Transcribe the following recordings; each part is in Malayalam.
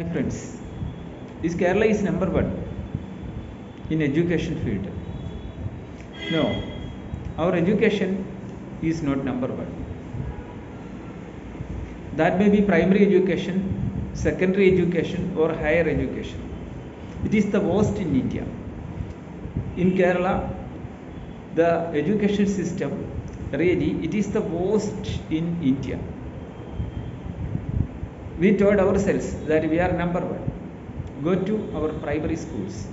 Hi friends, is Kerala is number one in education field? No, our education is not number one. That may be primary education, secondary education, or higher education. It is the worst in India. In Kerala, the education system really it is the worst in India we told ourselves that we are number one. Go to our primary schools.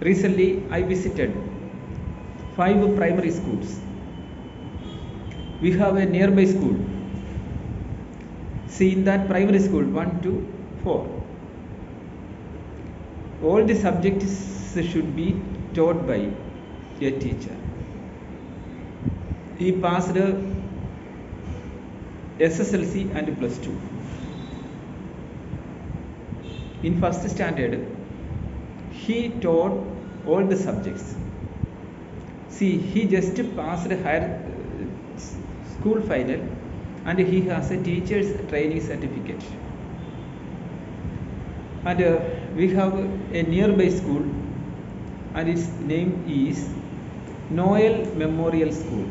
Recently, I visited five primary schools. We have a nearby school. See, in that primary school, one, two, four. All the subjects should be taught by a teacher. He passed SSLC and plus 2. In first standard, he taught all the subjects. See, he just passed higher uh, school final and he has a teacher's training certificate. And uh, we have a nearby school and its name is Noel Memorial School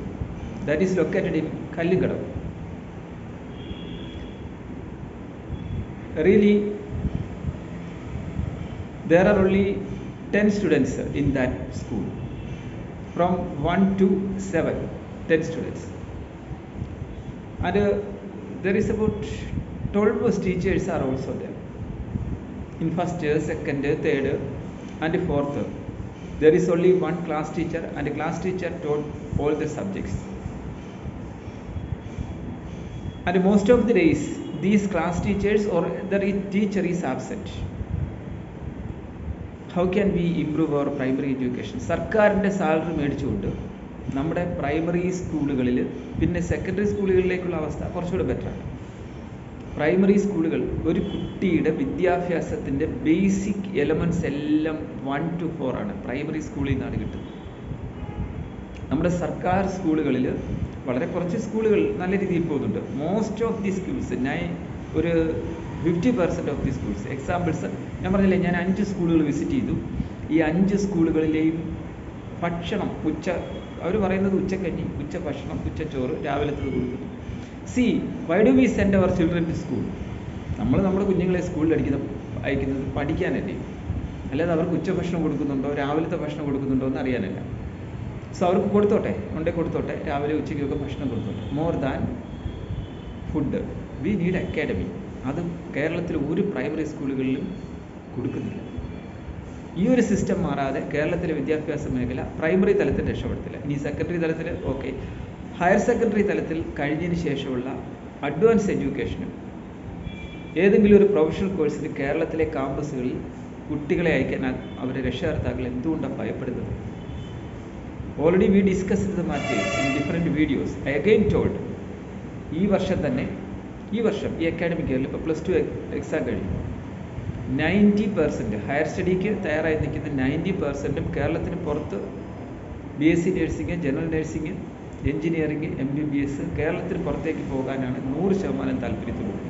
that is located in Kalligadam. Really there are only 10 students in that school. From 1 to 7 10 students. And uh, there is about 12 teachers are also there. In first year second year third and fourth there is only one class teacher and the class teacher taught all the subjects. And most of the days these class teachers or the teacher is absent? How can we improve our primary education സർക്കാരിന്റെ സാലറി മേടിച്ചുകൊണ്ട് നമ്മുടെ പ്രൈമറി സ്കൂളുകളിൽ പിന്നെ സെക്കൻഡറി സ്കൂളുകളിലേക്കുള്ള അവസ്ഥ കുറച്ചുകൂടെ ബെറ്ററാണ് പ്രൈമറി സ്കൂളുകൾ ഒരു കുട്ടിയുടെ വിദ്യാഭ്യാസത്തിന്റെ ബേസിക് എലമെന്റ്സ് എല്ലാം വൺ ടു ഫോർ ആണ്. പ്രൈമറി സ്കൂളിൽ നിന്നാണ് കിട്ടുന്നത്. നമ്മുടെ സർക്കാർ സ്കൂളുകളിൽ വളരെ കുറച്ച് സ്കൂളുകൾ നല്ല രീതിയിൽ പോകുന്നുണ്ട്. മോസ്റ്റ് ഓഫ് ദി സ്കൂൾസ് ഞാൻ ഒരു fifty percent of the schools examples ഞാൻ പറഞ്ഞില്ലേ ഞാൻ അഞ്ച് സ്കൂളുകൾ വിസിറ്റ് ചെയ്തു. ഈ അഞ്ച് സ്കൂളുകളിലെയും ഭക്ഷണം ഉച്ച അവർ പറയുന്നത് ഉച്ചക്കഞ്ഞി ഉച്ച ഭക്ഷണം ഉച്ചച്ചോറ് രാവിലത്തത് കൊടുക്കുന്നു. See why do we send our children to school നമ്മൾ നമ്മുടെ കുഞ്ഞുങ്ങളെ സ്കൂളിൽ അടിക്കുന്ന അയക്കുന്നത് പഠിക്കാനല്ലേ? അല്ലാതെ അവർക്ക് ഉച്ചഭക്ഷണം കൊടുക്കുന്നുണ്ടോ രാവിലത്തെ ഭക്ഷണം കൊടുക്കുന്നുണ്ടോ എന്ന് അറിയാനല്ല. സോ അവർക്ക് കൊടുത്തോട്ടെ? ഉണ്ടെ കൊടുത്തോട്ടെ? രാവിലെ ഉച്ചയ്ക്കൊക്കെ ഭക്ഷണം കൊടുത്തോട്ടെ? More than food we need academy അത് കേരളത്തിൽ ഒരു പ്രൈമറി സ്കൂളുകളിലും കൊടുക്കുന്നില്ല. ഈ ഒരു സിസ്റ്റം മാറാതെ കേരളത്തിലെ വിദ്യാഭ്യാസ മേഖല പ്രൈമറി തലത്തിൽ രക്ഷപ്പെടുത്തില്ല. ഇനി സെക്കൻഡറി തലത്തിൽ ഓക്കെ ഹയർ സെക്കൻഡറി തലത്തിൽ കഴിഞ്ഞതിന് ശേഷമുള്ള അഡ്വാൻസ് എഡ്യൂക്കേഷനും ഏതെങ്കിലും ഒരു പ്രൊഫഷണൽ കോഴ്സിന് കേരളത്തിലെ ക്യാമ്പസുകളിൽ കുട്ടികളെ അയക്കാൻ അവരെ രക്ഷകർത്താക്കൾ എന്തുകൊണ്ടാണ് ഭയപ്പെടുന്നത്? Already we discuss the matters in different videos I again told ഈ വർഷം തന്നെ ഈ വർഷം ഈ അക്കാഡമിക് ഇയറിൽ ഇപ്പോൾ പ്ലസ് ടു എക്സാം കഴിഞ്ഞു. നയന്റി പെർസെന്റ് ഹയർ സ്റ്റഡിക്ക് തയ്യാറായി നിൽക്കുന്ന നയന്റി പെർസെന്റും കേരളത്തിന് പുറത്ത് B S C nursing general nursing engineering M B B S കേരളത്തിന് പുറത്തേക്ക് പോകാനാണ് നൂറ് ശതമാനം താല്പര്യത്തോടുകൂടി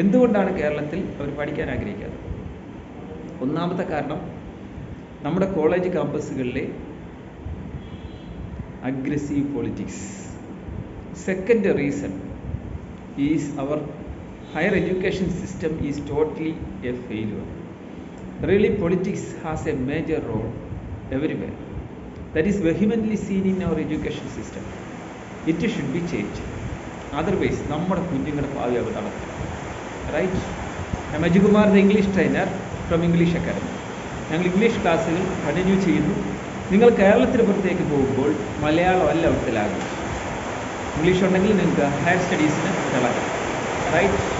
എന്തുകൊണ്ടാണ് കേരളത്തിൽ അവർ പഠിക്കാൻ ആഗ്രഹിക്കാത്തത്? ഒന്നാമത്തെ കാരണം നമ്മുടെ കോളേജ് ക്യാമ്പസുകളിലെ aggressive politics. Second reason is our higher education system is totally a failure. Really, politics has a major role everywhere. That is vehemently seen in our education system. It should be changed. Otherwise, നമ്മുടെ കുഞ്ഞുങ്ങളുടെ ഭാവി അവർ നടക്കും റൈറ്റ് ഞാൻ Majukumar the English trainer from English academy ഞങ്ങൾ ഇംഗ്ലീഷ് ക്ലാസ്സുകൾ കണ്ടിന്യൂ ചെയ്യുന്നു നിങ്ങൾ കേരളത്തിന് പുറത്തേക്ക് പോകുമ്പോൾ മലയാളം അല്ല ഒട്ടിലാകും ഇംഗ്ലീഷ് ഉണ്ടെങ്കിൽ നിങ്ങൾക്ക് ഹയർ സ്റ്റഡീസിന് തിളങ്ങാം. റൈറ്റ്